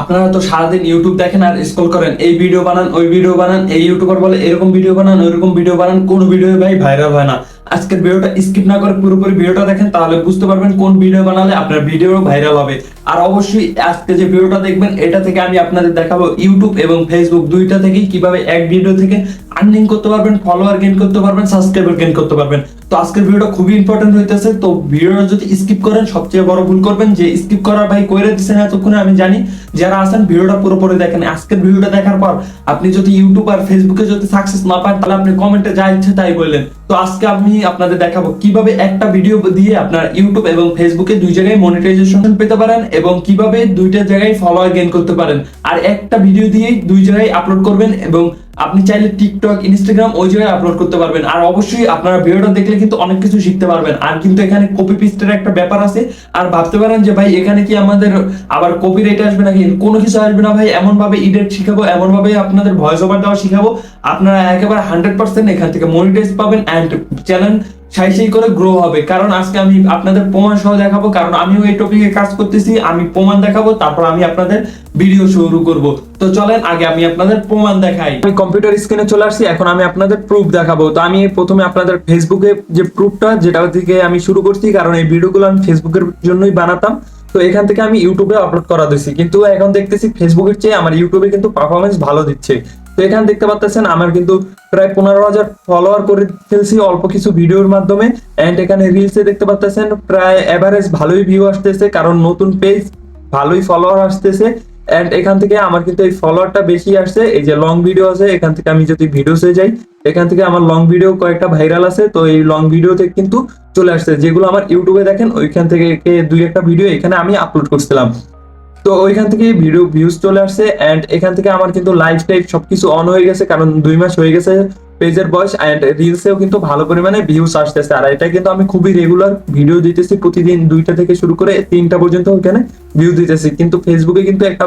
আপনারা তো সারাদিন ইউটিউব দেখেন আর স্ক্রল করেন, এই ভিডিও বানান, ওই ভিডিও বানান, এই ইউটিউবার বলে এরকম ভিডিও বানান, ওইরকম ভিডিও বানান, কোন ভিডিও ভাই ভাইরাল হয় না। আজকের ভিডিওটা স্কিপ না করে পুরোপুরি ভিডিওটা দেখেন, তাহলে বুঝতে পারবেন কোন ভিডিও বানালে আপনার ভিডিও ভাইরাল হবে। আর অবশ্যই আজকে যে ভিডিওটা দেখবেন, এটা থেকে আমি আপনাদের দেখাবো ইউটিউব এবং ফেসবুক দুইটা থেকেই কীভাবে এক ভিডিও থেকে আর্নিং করতে পারবেন ফলোয়ার গেইন করতে পারবেন সাবস্ক্রাইবার গেইন করতে পারবেন। তো আজকের ভিডিওটা খুবই ইম্পর্টেন্ট হইতেছে। তো ভিডিওটা যদি স্কিপ করেন, সবচেয়ে বড় ভুল করবেন যে স্কিপ করার ভাই কইরে দিচ্ছেন এতক্ষণে আমি জানি। যারা আছেন ভিডিওটা পুরোপুরি দেখেন। আজকের ভিডিওটা দেখার পর আপনি যদি ইউটিউব আর ফেসবুকে যদি সাকসেস না পান, তাহলে আপনি কমেন্টে যা ইচ্ছে তাই বললেন। তো আজকে আমি আপনাদের দেখাবো কীভাবে একটা ভিডিও দিয়ে আপনার ইউটিউব এবং ফেসবুকে দুই জায়গায় মনিটাইজেশন পেতে পারেন এবং কীভাবে দুইটা জায়গায় ফলোয়ার গেইন করতে পারেন। আর একটা ভিডিও দিয়েই দুই জায়গায় আপলোড করবেন এবং আপনি চাইলে টিকটক ইনস্টাগ্রাম ওই জায়গায় আপলোড করতে পারবেন। আর অবশ্যই আপনারা ভিডিওটা দেখলে কিন্তু অনেক কিছু শিখতে পারবেন। আর কিন্তু এখানে কপি পিস্টের একটা ব্যাপার আছে। আর ভাবতে পারেন যে, ভাই, এখানে কি আমাদের আবার কপি রেটে আসবে নাকি? কোনো কিছু আসবে না, ভাই এমন ভাবে ইডিট শিখাবো এমন ভাবে আপনাদের ভয়েস ওভার দেওয়া শিখাবো। আপনারা একেবারে হান্ড্রেড পার্সেন্ট এখান থেকে মনিটাইজ পাবেন। অ্যান্ড চ্যানেল সাই সাই করে গ্রো হবে। কারণ আজকে আমি আপনাদের প্রমাণ সহ দেখাবো, কারণ আমিও এই টপিকে কাজ করতেছি, আমি প্রমাণ দেখাবো, তারপর আমি আপনাদের ভিডিও শুরু করব। তো চলেন, আগে আমি আপনাদের প্রমাণ দেখাই। আমি কম্পিউটার স্ক্রিনে চলে আসছি, এখন আমি আপনাদের প্রুফ দেখাবো। তো আমি প্রথমে আপনাদের ফেসবুকে যে প্রুফটা যেটা থেকে আমি শুরু করছি, কারণ এই ভিডিওগুলো আমি ফেসবুকের জন্যই বানাতাম। তো এখান থেকে আমি ইউটিউবে আপলোড করা দিচ্ছি কিন্তু এখন দেখতেছি ফেসবুকের চেয়ে আমার ইউটিউবে কিন্তু পারফরমেন্স ভালো দিচ্ছে। তো এখানে দেখতে পাচ্ছেন আমার কিন্তু প্রায় পনেরো হাজার ফলোয়ার করে ফেলছি অল্প কিছু ভিডিওর মাধ্যমে। এন্ড এখানে রিলসে দেখতে পাচ্ছেন প্রায় এভারেজ ভালোই ভিউ আসতেছে, কারণ নতুন পেজ ভালোই ফলোয়ার আসতেছে। এন্ড এখান থেকে আমার কিন্তু এই ফলোয়ারটা বেশি আসছে, এই যে লং ভিডিও আছে, এখান থেকে আমি যদি ভিডিওসে যাই, এখান থেকে আমার লং ভিডিও কয়েকটা ভাইরাল আছে, তো এই লং ভিডিওতে কিন্তু চলে আসছে। যেগুলো আমার ইউটিউবে দেখেন, ওইখান থেকে দুই একটা ভিডিও এখানে আমি আপলোড করছিলাম। তো ওইখান থেকে ভিডিও ভিউজ চলে আসছে এন্ড এখান থেকে আমার কিন্তু লাইফ টাইপ সবকিছু অন হয়ে গেছে, কারণ দুই মাস হয়ে গেছে পেজের বয়স এন্ড রিলসেও কিন্তু ভালো পরিমাণে ভিউজ আসতেছে। আর এটা কিন্তু আমি খুবই রেগুলার ভিডিও দিতেছি প্রতিদিন দুইটা থেকে শুরু করে তিনটা পর্যন্ত ওখানে ভিউ দিতেছি। কিন্তু ফেসবুকে কিন্তু একটা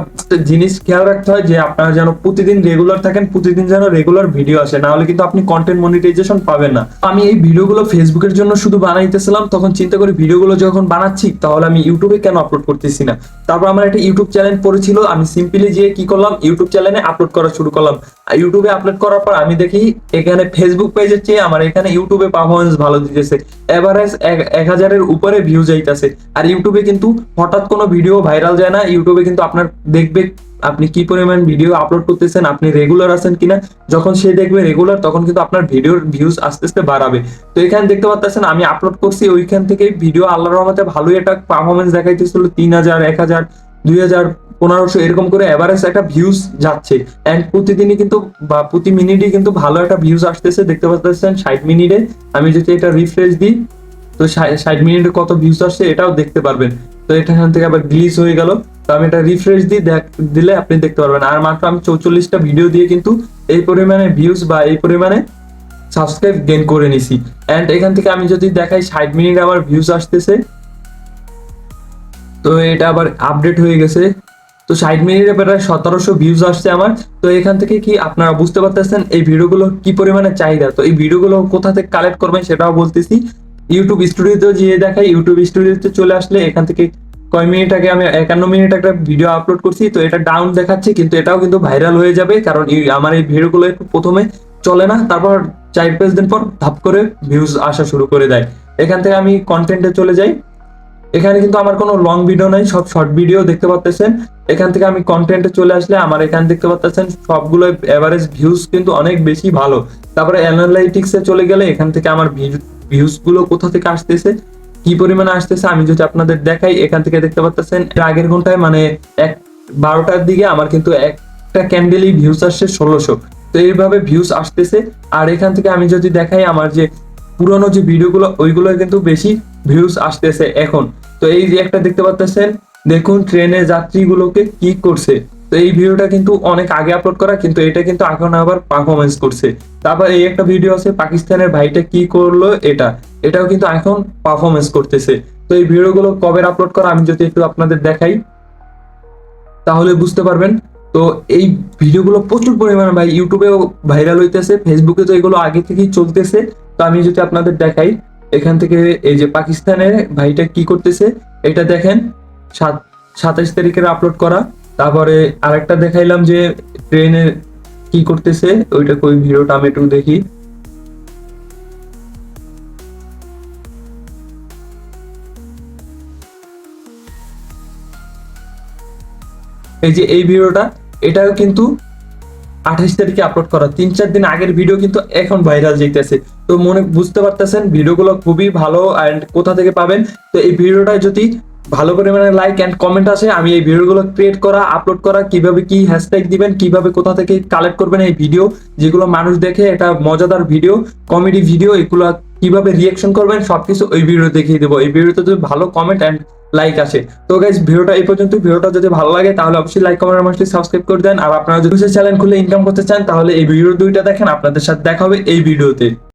জিনিস খেয়াল রাখতে হয় যে আপনারা যেন প্রতিদিন রেগুলার থাকেন, প্রতিদিন যেন রেগুলার ভিডিও আসে। না হলে কিন্তু আপনি কন্টেন্ট মনিটাইজেশন পাবেন না। আমি এই ভিডিওগুলো ফেসবুকের জন্য শুধু বানাইতেছিলাম, তখন চিন্তা করি ভিডিওগুলো যখন বানাচ্ছি, তাহলে আমি ইউটিউবে কেন আপলোড করতেছি না? তারপর আমার একটা ইউটিউব চ্যানেল পড়েছিল, আমি সিম্পলি যে কি করলাম ইউটিউব চ্যানেলে আপলোড করা শুরু করলাম। ইউটিউবে আপলোড করার পর আমি দেখি এখানে ফেসবুক পেজের চেয়ে আমার এখানে ইউটিউবে পারফরমেন্স ভালো দিতেছে। এভারেজ এক হাজারের উপরে ভিউ যাইতেছে আর ইউটিউবে কিন্তু হঠাৎ কোনো ভিডিও ভাইরাল যায় না। ইউটিউবে কিন্তু আপনার দেখবে আপনি কি পরিমাণ ভিডিও আপলোড করতেছেন, আপনি রেগুলার আছেন কিনা। যখন সে দেখবে রেগুলার তখন কিন্তু আপনার ভিডিওর ভিউজ আস্তে আস্তে বাড়াবে। তো এখানে দেখতে পাচ্ছেন আমি আপলোড করছি, ওইখান থেকে ভিডিও আল্লাহর রহমতে ভালোই একটা পারফরমেন্স দেখাইতেছিল। তিন হাজার, এক হাজার, দুই হাজার পনেরোশো এরকম করে এভারেজ একটা ভিউজ যাচ্ছে। এন্ড প্রতিদিনই কিন্তু বা প্রতি মিনিটই কিন্তু ভালো একটা ভিউজ আসতেছে, দেখতে পাচ্ছেন ষাট মিনিটে আমি যদি এটা রিফ্রেশ দিই, তো ষাট মিনিটে কত ভিউজ আসছে এটাও দেখতে পারবেন। তো এখান থেকে আবার গ্লিচ হয়ে গেল। তো আমি এটা রিফ্রেশ দেখ, দিলে আপনি দেখতে পারবেন। আর মাত্র আমি চৌচল্লিশটা ভিডিও দিয়ে কিন্তু এই পরিমাণে ভিউজ বা এই পরিমাণে সাবস্ক্রাইব গেন করে নিছি। এন্ড এখান থেকে আমি যদি দেখাই ষাট মিনিট আবার ভিউজ আসতেছে, তো এটা আবার আপডেট হয়ে গেছে। তো ষাট মিনিটে প্রায় সতেরোশো ভিউজ আসছে আমার। তো এখান থেকে কি আপনারা বুঝতে পারতেছেন এই ভিডিওগুলো কি পরিমাণে চাহিদা? তো এই ভিডিওগুলো কোথা থেকে কালেক্ট করবেন সেটাও বলতেছি। ইউটিউব স্টুডিওতে যেয়ে দেখাই ইউটিউব স্টুডিওতে চলে আসলে এখান থেকে কয় মিনিট আগে আমি একান্ন মিনিট একটা ভিডিও আপলোড করছি। তো এটা ডাউন দেখাচ্ছে, কিন্তু এটাও কিন্তু ভাইরাল হয়ে যাবে, কারণ আমার এই ভিডিওগুলো একটু প্রথমে চলে না, তারপর চার পাঁচ দিন পর ধাপ করে ভিউজ আসা শুরু করে দেয়। এখান থেকে আমি কন্টেন্টে চলে যাই। এখানে কিন্তু আমার কোনো লং ভিডিও নাই, সব শর্ট ভিডিও দেখতে পাচ্ছেন এখান থেকে আমি কন্টেন্টে চলে আসলে আমার এখানে দেখতে পাচ্ছেন সবগুলো এভারেজ ভিউজ কিন্তু অনেক বেশি ভালো। তারপরে অ্যানালাইটিক্সে চলে গেলে এখান থেকে আমার ভিউজগুলো কোথা থেকে আসতেছে, কি পরিমাণে আসতেছে, আমি যদি আপনাদের দেখাই, এখান থেকে দেখতে পাচ্ছেন আগের ঘন্টায় মানে এক, বারোটার দিকে আমার কিন্তু একটা ক্যান্ডেলই ভিউজ আসছে ষোলোশো। তো এইভাবে ভিউজ আসতেছে, আর এখান থেকে আমি যদি দেখাই আমার যে পুরোনো যে ভিডিওগুলো ওইগুলো কিন্তু বেশি ভিউজ আসতেছে এখন। তো এই যে একটা দেখতে পাচ্ছেন দেখুন ট্রেনে যাত্রীগুলোকে কি করছে। তো এই ভিডিওটা কিন্তু অনেক আগে আপলোড করা, কিন্তু এটা কিন্তু এখন আবার পারফরমেন্স করছে। তারপর এই একটা ভিডিও আছে, পাকিস্তানের ভাইটা কি করল এটা? এটাও কিন্তু এখন পারফরমেন্স করতেছে। তো এই ভিডিওগুলো কবে আপলোড করা, আমি যদি একটু আপনাদের দেখাই, তাহলে বুঝতে পারবেন। তো এই ভিডিওগুলো প্রচুর পরিমাণে ভাই, ইউটিউবেও ভাইরাল হইতেছে ফেসবুকে তো এগুলো আগে থেকেই চলতেছে। তো আমি যদি আপনাদের দেখাই এখান থেকে এই যে পাকিস্তানের ভাইটা কি করতেছে, এটা দেখেন, সাত সাতাইশ তারিখের আপলোড করা। তারপরে আরেকটা দেখাইলাম যে ট্রেনে কি করতেছে, ওইটা কই ভিডিওটা আমি একটু দেখি। এই যে এই ভিডিওটা, এটাও কিন্তু আঠাশ তারিখে আপলোড করা। তিন, চার দিন আগের ভিডিও কিন্তু এখন ভাইরাল যেতেছে। তো মনে, বুঝতে পারতেছেন, ভিডিওগুলো খুবই ভালো অ্যান্ড কোথা থেকে পাবেন? তো এই ভিডিওটা যদি ভালো পরিমাণে লাইক অ্যান্ড কমেন্ট আসে, আমি এই ভিডিওগুলো ক্রিয়েট করা আপলোড করা, কীভাবে কি হ্যাশট্যাগ দিবেন, কীভাবে কোথা থেকে কালেক্ট করবেন এই ভিডিও যেগুলো মানুষ দেখে, এটা মজাদার ভিডিও কমেডি ভিডিও এগুলো কীভাবে রিয়াকশন করবেন সবকিছু ওই ভিডিও দেখিয়ে দেবো। এই ভিডিওতে যদি ভালো কমেন্ট অ্যান্ড লাইক আসে। তো গাইজ ভিডিওটা এই পর্যন্ত ভিডিওটা যদি ভালো লাগে, তাহলে অবশ্যই লাইক কমেন্ট মাসটি সাবস্ক্রাইব করে দেন। আর আপনারা যদি চ্যানেল খুলে ইনকাম করতে চান, তাহলে এই ভিডিও দুইটা দেখেন। আপনাদের সাথে দেখা হবে এই ভিডিওতে